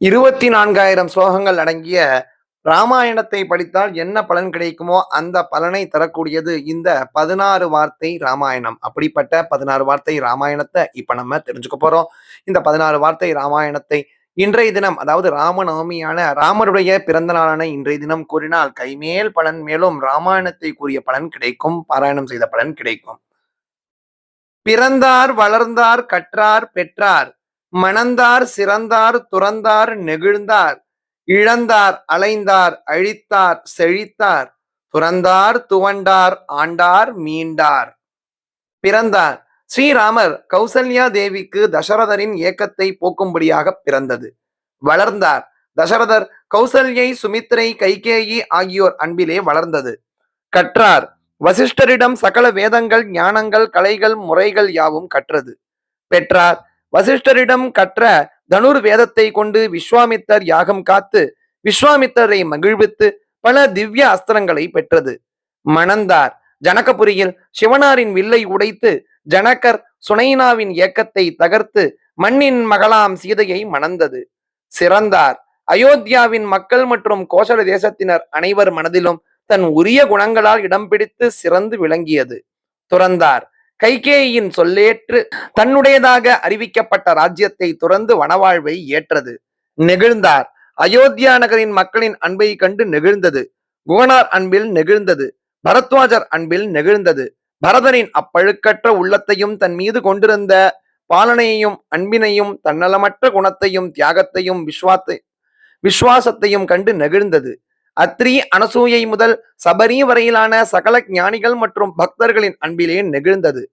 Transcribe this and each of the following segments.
இருபத்தி நான்காயிரம் ஸ்லோகங்கள் அடங்கிய ராமாயணத்தை படித்தால் என்ன பலன் கிடைக்குமோ அந்த பலனை தரக்கூடியது இந்த பதினாறு வார்த்தை ராமாயணம். அப்படிப்பட்ட பதினாறு வார்த்தை ராமாயணத்தை இப்ப நம்ம தெரிஞ்சுக்க போறோம். இந்த பதினாறு வார்த்தை ராமாயணத்தை இன்றைய தினம் அதாவது ராமநவமியான ராமருடைய பிறந்த நாளான இன்றைய தினம் கூறினால் கைமேல் பலன் மேலும் ராமாயணத்தை கூறிய பலன் கிடைக்கும் பாராயணம் செய்த பலன் கிடைக்கும். பிறந்தார் வளர்ந்தார் கற்றார் பெற்றார் மணந்தார் சிறந்தார் துறந்தார் நெகிழ்ந்தார் இழந்தார் அலைந்தார் அழித்தார் செழித்தார் துறந்தார் துவண்டார் ஆண்டார் மீண்டார். பிறந்தார். ஸ்ரீராமர் கௌசல்யா தேவிக்கு தசரதரின் ஏக்கத்தை போக்கும்படியாக பிறந்தது. வளர்ந்தார். தசரதர் கௌசல்யை சுமித்ரை கைகேயி ஆகியோர் அன்பிலே வளர்ந்தது. கற்றார். வசிஷ்டரிடம் சகல வேதங்கள் ஞானங்கள் கலைகள் முறைகள் யாவும் கற்றது. பெற்றார். வசிஷ்டரிடம் கற்ற தனுர் வேதத்தை கொண்டு விஸ்வாமித்தர் யாகம் காத்து விஸ்வாமித்தரை மகிழ்வித்து பல திவ்ய அஸ்திரங்களை பெற்றது. மணந்தார் ஜனகபுரியில் சிவனாரின் வில்லை உடைத்து ஜனகர் சுனைனாவின் இயக்கத்தை தகர்த்து மண்ணின் மகளாம் சீதையை மணந்தது. சிறந்தார் அயோத்தியாவின் மக்கள் மற்றும் கோசல தேசத்தினர் அனைவர் மனதிலும் தன் உரிய குணங்களால் இடம் பிடித்து சிறந்து விளங்கியது. துறந்தார் கைகேயின் சொல்லேற்று தன்னுடையதாக அறிவிக்கப்பட்ட ராஜ்யத்தை துறந்து வனவாழ்வை ஏற்றது. நெகிழ்ந்தார். அயோத்தியா நகரின் மக்களின் அன்பை கண்டு நெகிழ்ந்தது. குகனார் அன்பில் நெகிழ்ந்தது. பரத்வாஜர் அன்பில் நெகிழ்ந்தது. பரதரின் அப்பழுக்கற்ற உள்ளத்தையும் தன் மீது கொண்டிருந்த பாலனையையும் அன்பினையும் தன்னலமற்ற குணத்தையும் தியாகத்தையும் விஸ்வாத்தை விஸ்வாசத்தையும் கண்டு நெகிழ்ந்தது. அத்ரி அனசூயை முதல் சபரி வரையிலான சகல ஞானிகள் மற்றும் பக்தர்களின் அன்பிலே நெகிழ்ந்தது.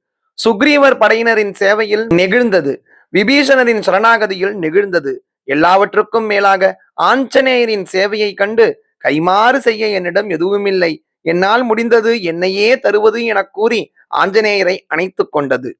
சுக்ரீவர் படையினரின் சேவையில் நெகிழ்ந்தது. விபீஷணரின் சரணாகதியில் நெகிழ்ந்தது. எல்லாவற்றுக்கும் மேலாக ஆஞ்சநேயரின் சேவையை கண்டு கைமாறு செய்ய என்னிடம் எதுவுமில்லை. என்னால் முடிந்தது என்னையே தருவது எனக் கூறி ஆஞ்சநேயரை அணைத்து கொண்டது.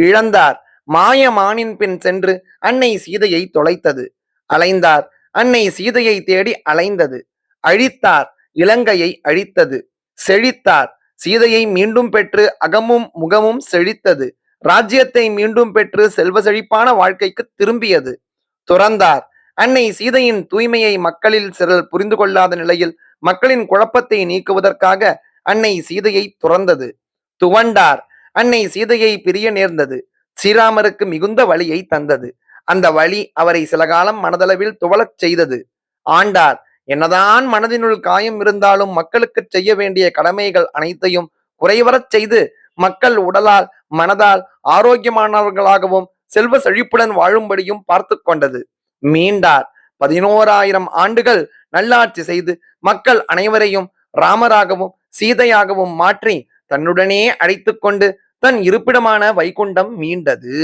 இழந்தார். மாயமானின் பின் சென்று அன்னை சீதையை தொலைத்தது. அலைந்தார். அன்னை சீதையை தேடி அலைந்தது. அழித்தார் இலங்கையை அழித்தது. செழித்தார் சீதையை மீண்டும் பெற்று அகமும் முகமும் செழித்தது. ராஜ்யத்தை மீண்டும் பெற்று செல்வ செழிப்பான வாழ்க்கைக்கு திரும்பியது. துறந்தார் அன்னை சீதையின் தூய்மையை மக்களில் சிலர் புரிந்து கொள்ளாத நிலையில் மக்களின் குழப்பத்தை நீக்குவதற்காக அன்னை சீதையை துறந்தது. துவண்டார் அன்னை சீதையை பிரிய நேர்ந்தது. ஸ்ரீராமருக்கு மிகுந்த வழியை தந்தது. அந்த வழி அவரை சில காலம் மனதளவில் துவளச் செய்தது. ஆண்டார் என்னதான் மனதினுள் காயம் இருந்தாலும் மக்களுக்கு செய்ய வேண்டிய கடமைகள் அனைத்தையும் குறைவரச் செய்து மக்கள் உடலால் மனதால் ஆரோக்கியமானவர்களாகவும் செல்வ செழிப்புடன் வாழும்படியும் பார்த்து கொண்டது. மீண்டார். பதினோராயிரம் ஆண்டுகள் நல்லாட்சி செய்து மக்கள் அனைவரையும் ராமராகவும் சீதையாகவும் மாற்றி தன்னுடனே அழைத்து கொண்டு தன் இருப்பிடமான வைகுண்டம் மீண்டது.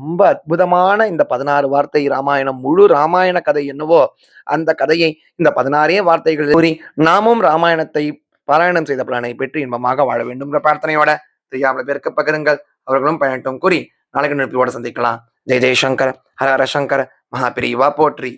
ரொம்ப அற்புதமான இந்த பதினாறு வார்த்தை ராமாயணம் முழு ராமாயண கதை என்னவோ அந்த கதையை இந்த பதினாறே வார்த்தைகள் கூறி நாமும் ராமாயணத்தை பாராயணம் செய்த பலனை பெற்று இன்பமாக வாழ வேண்டும் என்ற பிரார்த்தனையோட தெரியாமல் பேருக்கு பகிருங்கள். அவர்களும் பயணட்டும் கூறி நாளைக்கு நிறுத்தியோட சந்திக்கலாம். ஜெய் ஜெய்சங்கர் ஹர ஹர சங்கர் மகாபிரிவா போற்றி.